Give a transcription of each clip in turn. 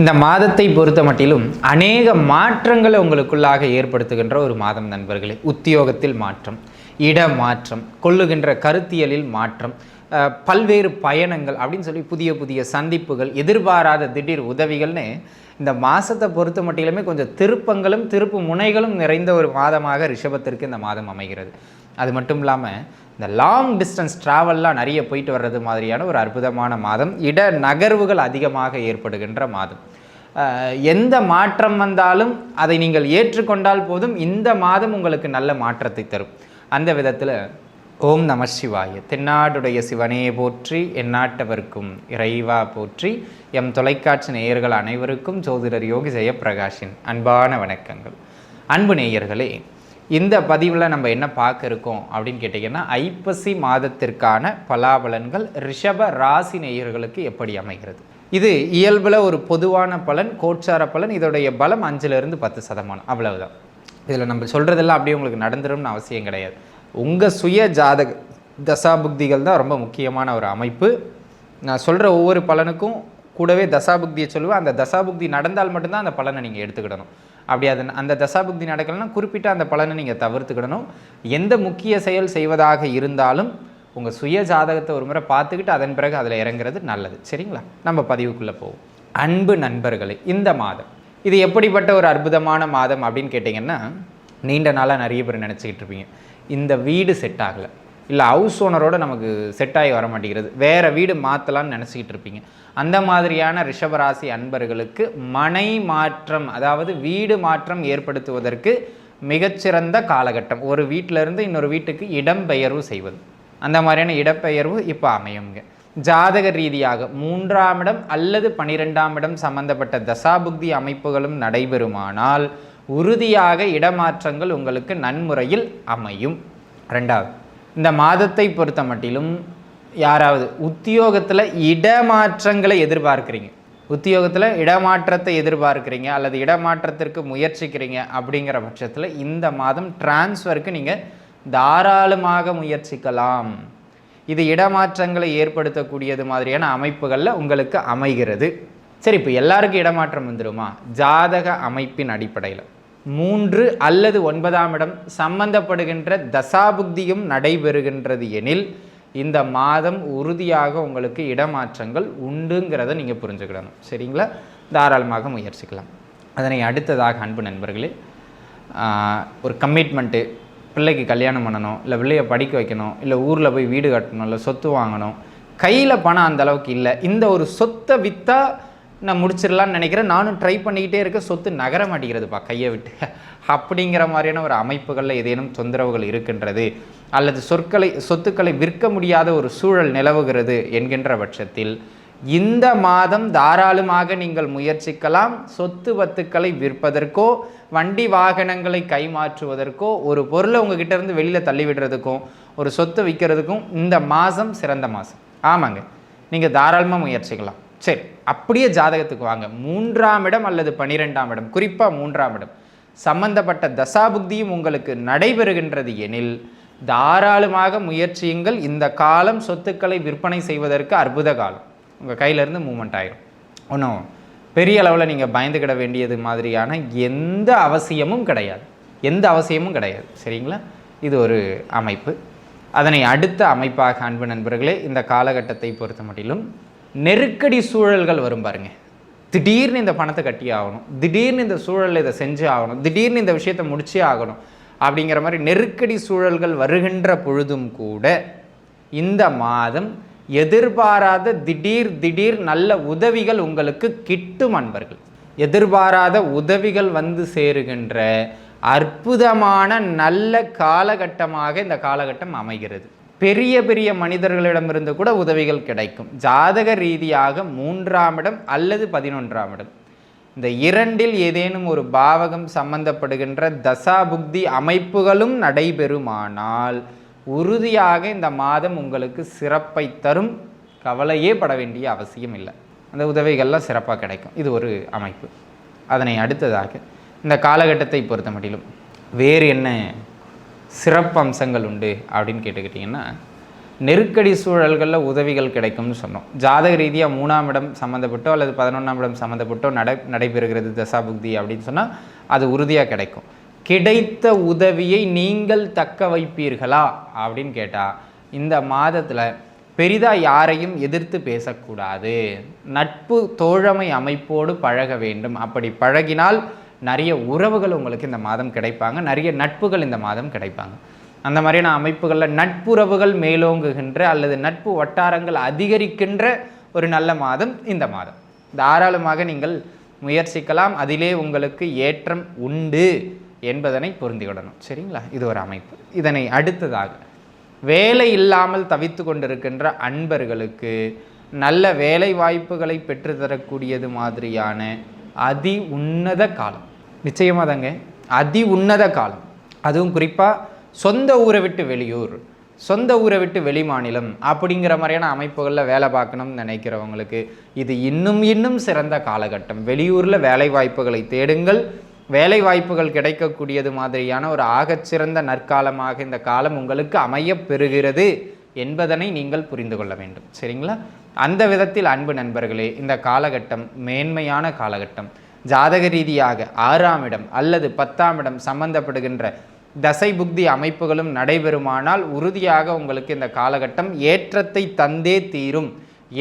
இந்த மாதத்தை பொறுத்த மட்டிலும் அநேக மாற்றங்களை உங்களுக்குள்ளாக ஏற்படுத்துகின்ற ஒரு மாதம் நண்பர்களே. உத்தியோகத்தில் மாற்றம் இட மாற்றம் கொள்ளுகின்ற கருத்தியலில் மாற்றம் பல்வேறு பயணங்கள் அப்படின்னு சொல்லி புதிய புதிய சந்திப்புகள் எதிர்பாராத திடீர் உதவிகள்னு இந்த மாதத்தை பொறுத்த மட்டிலுமே கொஞ்சம் திருப்பங்களும் திருப்பு முனைகளும் நிறைந்த ஒரு மாதமாக ரிஷபத்திற்கு இந்த மாதம் அமைகிறது. அது மட்டும் இல்லாமல் இந்த லாங் டிஸ்டன்ஸ் ட்ராவல்லாம் நிறைய போயிட்டு வர்றது மாதிரியான ஒரு அற்புதமான மாதம். இட நகர்வுகள் அதிகமாக ஏற்படுகின்ற மாதம். எந்த மாற்றம் வந்தாலும் அதை நீங்கள் ஏற்றுக்கொண்டால் போதும். இந்த மாதம் உங்களுக்கு நல்ல மாற்றத்தை தரும். அந்த விதத்தில் ஓம் நம சிவாய. தென்னாடுடைய சிவனே போற்றி எந்நாட்டவர்க்கும் இறைவா போற்றி. எம் தொலைக்காட்சி நேயர்கள் அனைவருக்கும் ஜோதிடர் யோகி ஜெயப்பிரகாஷின் அன்பான வணக்கங்கள். அன்பு நேயர்களே இந்த பதிவில் நம்ம என்ன பார்க்க இருக்கோம் அப்படின்னு கேட்டிங்கன்னா ஐப்பசி மாதத்திற்கான பலாபலன்கள் ரிஷப ராசி நேயர்களுக்கு எப்படி அமைகிறது? இது இயல்பில் ஒரு பொதுவான பலன் கோட்சார பலன் இதோடைய பலம் அஞ்சுலேருந்து பத்து சதமானம். அவ்வளவுதான். இதில் நம்ம சொல்கிறதெல்லாம் அப்படியே உங்களுக்கு நடந்துரும்னு அவசியம் கிடையாது. உங்கள் சுய ஜாதக தசாபுக்திகள் தான் ரொம்ப முக்கியமான ஒரு அமைப்பு. நான் சொல்கிற ஒவ்வொரு பலனுக்கும் கூடவே தசாபுக்தியை சொல்லுவேன். அந்த தசாபுக்தி நடந்தால் மட்டும்தான் அந்த பலனை நீங்கள் எடுத்துக்கிடணும். அப்படி அது அந்த தசாபுக்தி நடக்கலைன்னா குறிப்பிட்ட அந்த பலனை நீங்கள் தவிர்த்துக்கிடணும். எந்த முக்கிய செயல் செய்வதாக இருந்தாலும் உங்கள் சுய ஜாதகத்தை ஒரு முறை பார்த்துக்கிட்டு அதன் பிறகு அதில் இறங்குறது நல்லது. சரிங்களா? நம்ம பதிவுக்குள்ளே போவோம். அன்பு நண்பர்களே இந்த மாதம். இது எப்படிப்பட்ட ஒரு அற்புதமான மாதம் அப்படின்னு கேட்டிங்கன்னா நீண்ட நாளாக நிறைய பேர் நினச்சிக்கிட்டு இருப்பீங்க. இந்த வீடு செட் ஆகலை. இல்லை ஹவுஸ் ஓனரோட நமக்கு செட் ஆகி வர மாட்டேங்கிறது. வேறு வீடு மாற்றலாம்னு நினச்சிக்கிட்டு இருப்பீங்க. அந்த மாதிரியான ரிஷபராசி அன்பர்களுக்கு மனை மாற்றம் அதாவது வீடு மாற்றம் ஏற்படுத்துவதற்கு மிகச்சிறந்த காலகட்டம். ஒரு வீட்டிலிருந்து இன்னொரு வீட்டுக்கு இடம்பெயர்வு செய்வது. அந்த மாதிரியான இடப்பெயர்வு இப்போ அமையுங்க. ஜாதக ரீதியாக மூன்றாம் இடம் அல்லது பனிரெண்டாம் இடம் சம்பந்தப்பட்ட தசாபுக்தி அமைப்புகளும் நடைபெறுமானால் உறுதியாக இடமாற்றங்கள் உங்களுக்கு நன்முறையில் அமையும். ரெண்டாவது இந்த மாதத்தை பொறுத்த மட்டிலும் யாராவது உத்தியோகத்தில் இடமாற்றங்களை எதிர்பார்க்குறீங்க. உத்தியோகத்தில் இடமாற்றத்தை எதிர்பார்க்குறீங்க அல்லது இடமாற்றத்திற்கு முயற்சிக்கிறீங்க அப்படிங்கிற பட்சத்தில் இந்த மாதம் டிரான்ஸ்ஃபருக்கு நீங்கள் தாராளமாக முயற்சிக்கலாம். இது இடமாற்றங்களை ஏற்படுத்தக்கூடியது மாதிரியான அமைப்புகளில் உங்களுக்கு அமைகிறது. சரி இப்போ எல்லாருக்கும் இடமாற்றம் வந்துடுமா ஜாதக அமைப்பின் அடிப்படையில். மூன்று அல்லது ஒன்பதாம் இடம் சம்பந்தப்படுகின்ற தசாபுக்தியும் நடைபெறுகின்றது எனில் இந்த மாதம் உறுதியாக உங்களுக்கு இடமாற்றங்கள் உண்டுங்கிறத நீங்கள் புரிஞ்சுக்கிடணும். சரிங்களா? தாராளமாக முயற்சிக்கலாம். அதனை அடுத்ததாக அன்பு நண்பர்களே ஒரு கமிட்மெண்ட்டு பிள்ளைக்கு கல்யாணம் பண்ணணும் இல்லை பிள்ளைய படிக்க வைக்கணும் இல்லை ஊரில் போய் வீடு கட்டணும் இல்லை சொத்து வாங்கணும் கையில் பணம் அந்த அளவுக்கு இல்லை. இந்த ஒரு சொத்தை விற்றா நான் முடிச்சிடலான்னு நினைக்கிறேன். நானும் ட்ரை பண்ணிக்கிட்டே இருக்க சொத்து நகர மாட்டேங்கிறதுப்பா கையை விட்டு. அப்படிங்கிற மாதிரியான ஒரு அமைப்புகளில் ஏதேனும் தொந்தரவுகள் இருக்கின்றது. அல்லது சொற்களை சொத்துக்களை விற்க முடியாத ஒரு சூழல் நிலவுகிறது என்கின்ற பட்சத்தில் இந்த மாதம் தாராளமாக நீங்கள் முயற்சிக்கலாம். சொத்து வத்துக்களை விற்பதற்கோ வண்டி வாகனங்களை கைமாற்றுவதற்கோ ஒரு பொருளை உங்ககிட்ட இருந்து வெளியில் தள்ளி விடுறதுக்கும் ஒரு சொத்து விற்கிறதுக்கும் இந்த மாதம் சிறந்த மாதம். ஆமாங்க. நீங்கள் தாராளமாக முயற்சிக்கலாம். சரி அப்படியே ஜாதகத்துக்கு வாங்க. மூன்றாம் இடம் அல்லது பனிரெண்டாம் இடம் குறிப்பாக மூன்றாம் இடம். சம்பந்தப்பட்ட தசாபுக்தியும் உங்களுக்கு நடைபெறுகின்றது எனில் தாராளமாக முயற்சியுங்கள். இந்த காலம் சொத்துக்களை விற்பனை செய்வதற்கு அற்புத காலம். உங்கள் கையிலேருந்து மூமெண்ட் ஆயிரும். ஒன்றும் பெரிய அளவில் நீங்கள் பயந்துக்கிட வேண்டியது மாதிரியான எந்த அவசியமும் கிடையாது. எந்த அவசியமும் கிடையாது. சரிங்களா? இது ஒரு அமைப்பு. அதனை அடுத்த அமைப்பாக அன்பு நண்பர்களே இந்த காலகட்டத்தை பொறுத்த மட்டிலும் நெருக்கடி சூழல்கள் வரும் பாருங்க. திடீர்னு இந்த பணத்தை கட்டி ஆகணும். திடீர்னு இந்த சூழலில் இதை செஞ்சு ஆகணும். திடீர்னு இந்த விஷயத்தை முடிச்சே ஆகணும். அப்படிங்கிற மாதிரி நெருக்கடி சூழல்கள் வருகின்ற பொழுதும் கூட இந்த மாதம் எதிர்பாராத திடீர் திடீர் நல்ல உதவிகள் உங்களுக்கு கிட்டும் அன்பர்கள். எதிர்பாராத உதவிகள் வந்து சேருகின்ற அற்புதமான நல்ல காலகட்டமாக இந்த காலகட்டம் அமைகிறது. பெரிய பெரிய மனிதர்களிடமிருந்து கூட உதவிகள் கிடைக்கும். ஜாதக ரீதியாக மூன்றாம் இடம் அல்லது பதினொன்றாம் இடம். இந்த இரண்டில் ஏதேனும் ஒரு பாவகம் சம்பந்தப்படுகின்ற தசாபுக்தி அமைப்புகளும் நடைபெறுமானால் உறுதியாக இந்த மாதம் உங்களுக்கு சிறப்பை தரும் கவலையே பட வேண்டிய அவசியம் இல்லை. அந்த உதவிகள்லாம் சிறப்பாக கிடைக்கும். இது ஒரு அமைப்பு. அதனை அடுத்ததாக இந்த காலகட்டத்தை பொறுத்த மட்டிலும் வேறு என்ன சிறப்பு அம்சங்கள் உண்டு அப்படின்னு கேட்டுக்கிட்டிங்கன்னா நெருக்கடி சூழல்களில் உதவிகள் கிடைக்கும்னு சொன்னோம். ஜாதக ரீதியாக மூணாம் இடம் சம்மந்தப்பட்டோ அல்லது பதினொன்றாம் இடம் சம்மந்தப்பட்டோ நடை நடைபெறுகிறது தசாபுக்தி அப்படின்னு சொன்னால் அது உறுதியாக கிடைக்கும். கிடைத்த உதவியை நீங்கள் தக்க வைப்பீர்களா அப்படின்னு கேட்டால் இந்த மாதத்தில் பெரிதாக யாரையும் எதிர்த்து பேசக்கூடாது. நட்பு தோழமை அமைப்போடு பழக வேண்டும். அப்படி பழகினால் நிறைய உறவுகள் உங்களுக்கு இந்த மாதம் கிடைப்பாங்க. நிறைய நட்புகள் இந்த மாதம் கிடைப்பாங்க. அந்த மாதிரியான அமைப்புகளில் நட்புறவுகள் மேலோங்குகின்ற அல்லது நட்பு வட்டாரங்கள் அதிகரிக்கின்ற ஒரு நல்ல மாதம் இந்த மாதம். தாராளமாக நீங்கள் முயற்சிக்கலாம். அதிலே உங்களுக்கு ஏற்றம் உண்டு என்பதனை புரிந்துவிடணும் சரிங்களா? இது ஒரு அமைப்பு. இதனை அடுத்ததாக வேலை இல்லாமல் தவித்து கொண்டிருக்கின்ற அன்பர்களுக்கு நல்ல வேலை வாய்ப்புகளை பெற்றுத்தரக்கூடியது மாதிரியான அதி உன்னத காலம். நிச்சயமாக தாங்க. அதி உன்னத காலம். அதுவும் குறிப்பாக சொந்த ஊரை விட்டு வெளியூர் சொந்த ஊரை விட்டு வெளி மாநிலம் அப்படிங்கிற மாதிரியான அமைப்புகளில் வேலை பார்க்கணும்னு நினைக்கிறவங்களுக்கு இது இன்னும் இன்னும் சிறந்த காலகட்டம். வெளியூரில் வேலை வாய்ப்புகளை தேடுங்கள். வேலை வாய்ப்புகள் கிடைக்கக்கூடியது மாதிரியான ஒரு ஆகச்சிறந்த நற்காலமாக இந்த காலம் உங்களுக்கு அமையப் பெறுகிறது. என்பதனை நீங்கள் புரிந்து கொள்ள வேண்டும். சரிங்களா? அந்த விதத்தில் அன்பு நண்பர்களே இந்த காலகட்டம் மேன்மையான காலகட்டம். ஜாதக ரீதியாக ஆறாம் இடம் அல்லது பத்தாம் இடம் சம்பந்தப்படுகின்ற தசை புக்தி அமைப்புகளும் நடைபெறுமானால் உறுதியாக உங்களுக்கு இந்த காலகட்டம் ஏற்றத்தை தந்தே தீரும்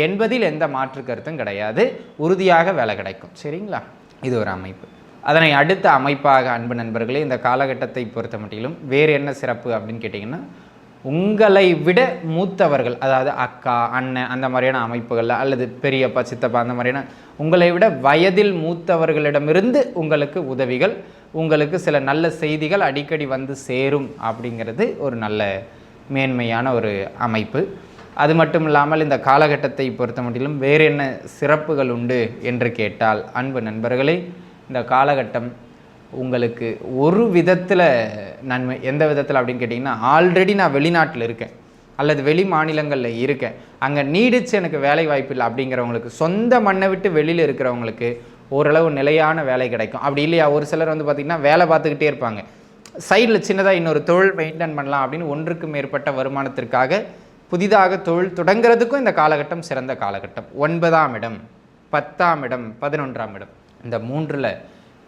என்பதில் எந்த மாற்று கருத்தும் கிடையாது. உறுதியாக வேலை கிடைக்கும். சரிங்களா? இது ஒரு அமைப்பு. அதனை அடுத்த அமைப்பாக அன்பு நண்பர்களே இந்த காலகட்டத்தை பொறுத்த மட்டிலும் வேறு என்ன சிறப்பு அப்படின்னு கேட்டிங்கன்னா உங்களை விட மூத்தவர்கள் அதாவது அக்கா அண்ணன் அந்த மாதிரியான அமைப்புகளில் அல்லது பெரியப்பா சித்தப்பா அந்த மாதிரியான உங்களை விட வயதில் மூத்தவர்களிடமிருந்து உங்களுக்கு உதவிகள் உங்களுக்கு சில நல்ல செய்திகள் அடிக்கடி வந்து சேரும் அப்படிங்கிறது ஒரு நல்ல மேன்மையான ஒரு அமைப்பு. அது மட்டும் இல்லாமல் இந்த காலகட்டத்தை பொறுத்த மட்டிலும் வேறு என்ன சிறப்புகள் உண்டு என்று கேட்டால் அன்பு நண்பர்களே இந்த காலகட்டம் உங்களுக்கு ஒரு விதத்தில் நன்மை எந்த விதத்தில் அப்படின்னு கேட்டிங்கன்னா ஆல்ரெடி நான் வெளிநாட்டில் இருக்கேன் அல்லது வெளி மாநிலங்களில் இருக்கேன். அங்கே நீடிச்சு எனக்கு வேலை வாய்ப்பு இல்லை அப்படிங்கிறவங்களுக்கு சொந்த மண்ணை விட்டு வெளியில் இருக்கிறவங்களுக்கு ஓரளவு நிலையான வேலை கிடைக்கும். அப்படி இல்லையா? ஒரு சிலர் வந்து பார்த்திங்கன்னா வேலை பார்த்துக்கிட்டே இருப்பாங்க. சைடில் சின்னதாக இன்னொரு தொழில் மெயின்டைன் பண்ணலாம் அப்படின்னு ஒன்றுக்கு மேற்பட்ட வருமானத்திற்காக புதிதாக தொழில் தொடங்குறதுக்கும் இந்த காலகட்டம் சிறந்த காலகட்டம். ஒன்பதாம் இடம் பத்தாம் இடம் பதினொன்றாம் இடம். இந்த மூன்றில்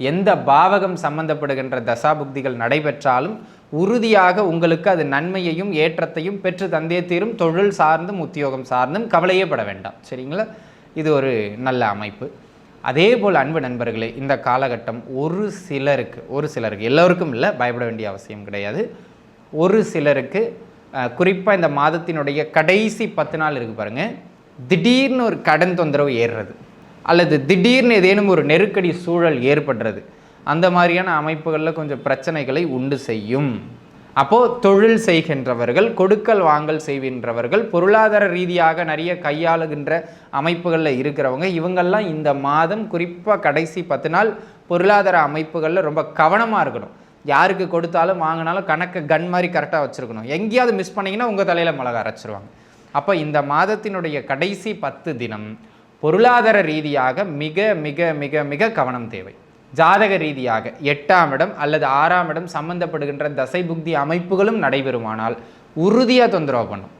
எந்த பாவகம் சம்பந்தப்படுகின்ற தசாபுக்திகள் நடைபெற்றாலும் உறுதியாக உங்களுக்கு அது நன்மையையும் ஏற்றத்தையும் பெற்று தந்தே தீரும். தொழில் சார்ந்தும் உத்தியோகம் சார்ந்தும் கவலையே பட வேண்டாம். சரிங்களா? இது ஒரு நல்ல அமைப்பு. அதே போல் அன்பு நண்பர்களே இந்த காலகட்டம் ஒரு சிலருக்கு ஒரு சிலருக்கு எல்லோருக்கும் இல்லை பயப்பட வேண்டிய அவசியம் கிடையாது. ஒரு சிலருக்கு குறிப்பாக இந்த மாதத்தினுடைய கடைசி பத்து நாள் இருக்குது பாருங்கள் திடீர்னு ஒரு கடன் தொந்தரவு ஏறுறது. அல்லது திடீர்னு ஏதேனும் ஒரு நெருக்கடி சூழல் ஏற்படுறது. அந்த மாதிரியான அமைப்புகளில் கொஞ்சம் பிரச்சனைகளை உண்டு செய்யும். அப்போது தொழில் செய்கின்றவர்கள் கொடுக்கல் வாங்கல் செய்கின்றவர்கள் பொருளாதார ரீதியாக நிறைய கையாளுகின்ற அமைப்புகளில் இருக்கிறவங்க இவங்கெல்லாம் இந்த மாதம் குறிப்பாக கடைசி பத்து நாள் பொருளாதார அமைப்புகளில் ரொம்ப கவனமாக இருக்கணும். யாருக்கு கொடுத்தாலும் வாங்கினாலும் கணக்கு கன் மாதிரி கரெக்டாக வச்சுருக்கணும். எங்கேயாவது மிஸ் பண்ணிங்கன்னா உங்கள் தலையில் மிளகா அரைச்சிருவாங்க. அப்போ இந்த மாதத்தினுடைய கடைசி பத்து தினம் பொருளாதார ரீதியாக மிக மிக மிக மிக கவனம் தேவை. ஜாதக ரீதியாக எட்டாம் இடம் அல்லது ஆறாம் இடம் சம்பந்தப்படுகின்ற தசை புக்தி அமைப்புகளும் நடைபெறுமானால் உறுதியாக தொந்தரவு பண்ணும்.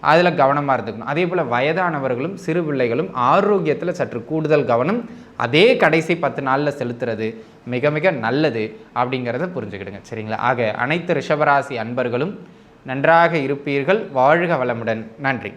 அதில் கவனமாக இருந்துக்கணும். அதே போல் வயதானவர்களும் சிறு பிள்ளைகளும் ஆரோக்கியத்தில் சற்று கூடுதல் கவனம் அதே கடைசி பத்து நாளில் செலுத்துறது மிக மிக நல்லது அப்படிங்கிறத புரிஞ்சுக்கிடுங்க. சரிங்களா? ஆக அனைத்து ரிஷபராசி அன்பர்களும் நன்றாக இருப்பீர்கள். வாழ்க வளமுடன். நன்றி.